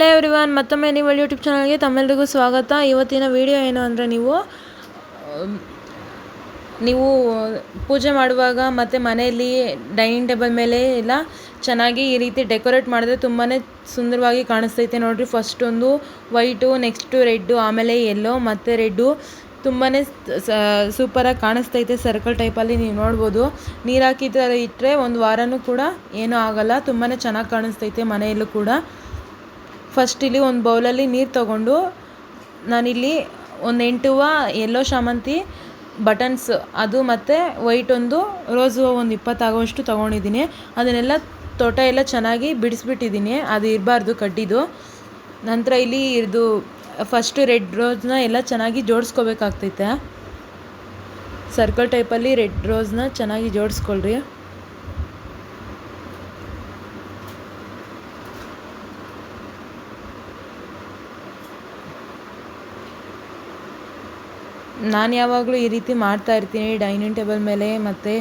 Hello everyone ಮತ್ತೊಮ್ಮೆ ನೀವು YouTube ಚಾನಲ್ಗೆ ತಮ್ಮೆಲ್ಲರಿಗೂ ಸ್ವಾಗತ. ಇವತ್ತಿನ ವಿಡಿಯೋ ಏನು ಅಂದರೆ ನೀವು ನೀವು ಪೂಜೆ ಮಾಡುವಾಗ ಮತ್ತು ಮನೆಯಲ್ಲಿ ಡೈನಿಂಗ್ ಟೇಬಲ್ ಮೇಲೆ ಎಲ್ಲ ಚೆನ್ನಾಗಿ ಈ ರೀತಿ ಡೆಕೋರೇಟ್ ಮಾಡಿದ್ರೆ ತುಂಬಾ ಸುಂದರವಾಗಿ ಕಾಣಿಸ್ತೈತೆ ನೋಡಿರಿ. ಫಸ್ಟ್ ಒಂದು ವೈಟು ನೆಕ್ಸ್ಟು ರೆಡ್ಡು ಆಮೇಲೆ ಯೆಲ್ಲೋ ಮತ್ತು ರೆಡ್ಡು ತುಂಬಾ ಸೂಪರಾಗಿ ಕಾಣಿಸ್ತೈತೆ ಸರ್ಕಲ್ ಟೈಪಲ್ಲಿ ನೀವು ನೋಡ್ಬೋದು. ನೀರು ಹಾಕಿ ಈ ಇಟ್ಟರೆ ಒಂದು ವಾರನೂ ಕೂಡ ಏನೂ ಆಗೋಲ್ಲ ತುಂಬಾ ಚೆನ್ನಾಗಿ ಕಾಣಿಸ್ತೈತೆ ಮನೆಯಲ್ಲೂ ಕೂಡ. ಫಸ್ಟ್ ಇಲ್ಲಿ ಒಂದು ಬೌಲಲ್ಲಿ ನೀರು ತಗೊಂಡು ನಾನಿಲ್ಲಿ ಒಂದು ಎಂಟು ಎಲ್ಲೋ ಶಾಮಂತಿ ಬಟನ್ಸ್ ಅದು ಮತ್ತು ವೈಟ್ ಒಂದು ರೋಸ್ ಹೂವು ಒಂದು ಇಪ್ಪತ್ತಾಗುವಷ್ಟು ತೊಗೊಂಡಿದ್ದೀನಿ. ಅದನ್ನೆಲ್ಲ ತೋಟ ಎಲ್ಲ ಚೆನ್ನಾಗಿ ಬಿಡಿಸ್ಬಿಟ್ಟಿದ್ದೀನಿ. ಅದು ಇರಬಾರ್ದು ಕಡ್ಡಿದು. ನಂತರ ಇಲ್ಲಿ ಇದು ಫಸ್ಟು ರೆಡ್ ರೋಸ್ನ ಎಲ್ಲ ಚೆನ್ನಾಗಿ ಜೋಡಿಸ್ಕೋಬೇಕಾಗ್ತೈತೆ. ಸರ್ಕಲ್ ಟೈಪಲ್ಲಿ ರೆಡ್ ರೋಸ್ನ ಚೆನ್ನಾಗಿ ಜೋಡಿಸ್ಕೊಳ್ರಿ. ನಾನು ಯಾವಾಗಲೂ ಈ ರೀತಿ ಮಾಡ್ತಾ ಇರ್ತೀನಿ. ಡೈನಿಂಗ್ ಟೇಬಲ್ ಮೇಲೆ ಮತ್ತು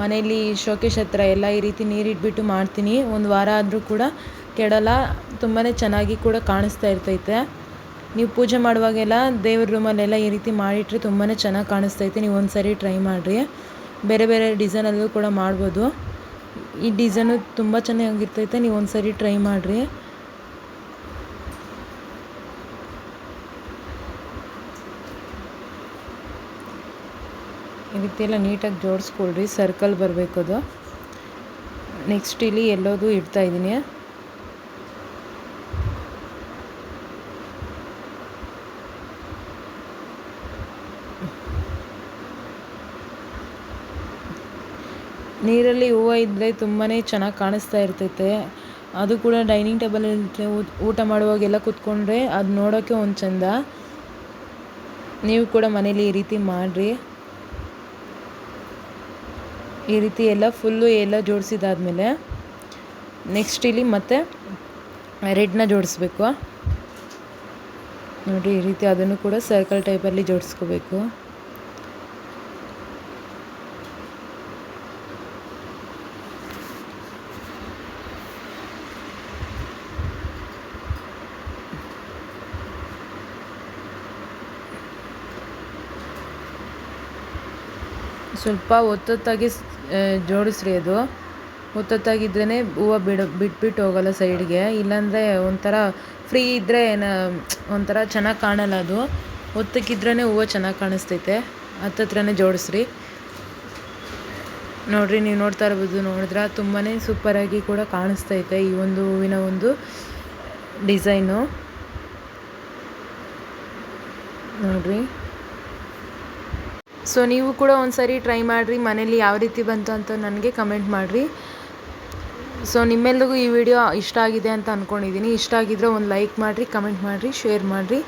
ಮನೇಲಿ ಶೋಕೇಶ್ ಹತ್ರ ಎಲ್ಲ ಈ ರೀತಿ ನೀರಿಟ್ಬಿಟ್ಟು ಮಾಡ್ತೀನಿ. ಒಂದು ವಾರ ಆದರೂ ಕೂಡ ಕೆಡಲ್ಲ. ತುಂಬಾ ಚೆನ್ನಾಗಿ ಕೂಡ ಕಾಣಿಸ್ತಾ ಇರ್ತೈತೆ. ನೀವು ಪೂಜೆ ಮಾಡುವಾಗೆಲ್ಲ ದೇವ್ರ ರೂಮಲ್ಲೆಲ್ಲ ಈ ರೀತಿ ಮಾಡಿಟ್ರೆ ತುಂಬಾ ಚೆನ್ನಾಗಿ ಕಾಣಿಸ್ತೈತೆ. ನೀವು ಒಂದು ಸರಿ ಟ್ರೈ ಮಾಡಿರಿ. ಬೇರೆ ಬೇರೆ ಡಿಸೈನಲ್ಲೂ ಕೂಡ ಮಾಡ್ಬೋದು. ಈ ಡಿಸೈನು ತುಂಬ ಚೆನ್ನಾಗಿರ್ತೈತೆ. ನೀವು ಒಂದು ಸರಿ ಟ್ರೈ ಮಾಡಿರಿ. ಈ ನೀಟಾಗಿ ಜೋಡಿಸ್ಕೊಳ್ರಿ ಸರ್ಕಲ್ ಬರಬೇಕು ಅದು ನೆಕ್ಸ್ಟ್ ಇಲ್ಲಿ ಎಲ್ಲೋದು ಇಡ್ತಾ ಇದ್ದೀನಿ. ನೀರಲ್ಲಿ ಹೂವು ಇದ್ದರೆ ತುಂಬಾ ಚೆನ್ನಾಗಿ ಕಾಣಿಸ್ತಾ ಇರ್ತೈತೆ. ಅದು ಕೂಡ ಡೈನಿಂಗ್ ಟೇಬಲ್ ಊಟ ಮಾಡುವಾಗೆಲ್ಲ ಕೂತ್ಕೊಂಡ್ರೆ ಅದು ನೋಡೋಕ್ಕೆ ಒಂದು ಚಂದ. ನೀವು ಕೂಡ ಮನೇಲಿ ಈ ರೀತಿ ಮಾಡಿರಿ. ಈ ರೀತಿ ಎಲ್ಲ ಫುಲ್ಲು ಎಲ್ಲ ಜೋಡಿಸಿದಾದ್ಮೇಲೆ ನೆಕ್ಸ್ಟ್ ಇಲ್ಲಿ ಮತ್ತೆ ರೆಡ್ನ ಜೋಡಿಸ್ಬೇಕು. ನೋಡಿ, ಈ ರೀತಿ ಅದನ್ನು ಕೂಡ ಸರ್ಕಲ್ ಟೈಪಲ್ಲಿ ಜೋಡಿಸ್ಕೋಬೇಕು. ಸ್ವಲ್ಪ ಒತ್ತೊತ್ತಾಗಿ ಜೋಡಿಸ್ರಿ ಅದು. ಒತ್ತೊತ್ತಾಗಿದ್ರೇ ಹೂವು ಬಿಡ, ಬಿಟ್ಬಿಟ್ಟು ಹೋಗಲ್ಲ ಸೈಡ್ಗೆ. ಇಲ್ಲಾಂದರೆ ಒಂಥರ ಫ್ರೀ ಇದ್ದರೆ ಏನು, ಒಂಥರ ಚೆನ್ನಾಗಿ ಕಾಣಲ್ಲ ಅದು. ಒತ್ತಕ್ಕಿದ್ರೇ ಹೂವು ಚೆನ್ನಾಗಿ ಕಾಣಿಸ್ತೈತೆ. ಹತ್ತತ್ರನೇ ಜೋಡಿಸ್ರಿ. ನೋಡಿರಿ, ನೀವು ನೋಡ್ತಾ ಇರ್ಬೋದು, ನೋಡಿದ್ರೆ ತುಂಬಾ ಸೂಪರಾಗಿ ಕೂಡ ಕಾಣಿಸ್ತೈತೆ ಈ ಒಂದು ಹೂವಿನ ಒಂದು ಡಿಸೈನು. ನೋಡ್ರಿ. ಸೊ ನೀವು ಕೂಡ ಒಂದು ಸರಿ ಟ್ರೈ ಮಾಡಿರಿ, ಮನೇಲಿ ಯಾವ ರೀತಿ ಬಂತು ಅಂತ ನನಗೆ ಕಮೆಂಟ್ ಮಾಡಿರಿ. ಸೊ ನಿಮ್ಮೆಲ್ರಿಗೂ ಈ ವಿಡಿಯೋ ಇಷ್ಟ ಆಗಿದೆ ಅಂತ ಅಂದ್ಕೊಂಡಿದ್ದೀನಿ ಇಷ್ಟ ಆಗಿದ್ರೆ ಒಂದು ಲೈಕ್ ಮಾಡಿರಿ, ಕಮೆಂಟ್ ಮಾಡಿರಿ, ಶೇರ್ ಮಾಡಿರಿ.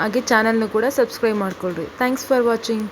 ಹಾಗೆ ಚಾನಲ್ನು ಕೂಡ ಸಬ್ಸ್ಕ್ರೈಬ್ ಮಾಡ್ಕೊಳ್ರಿ. Thanks for watching.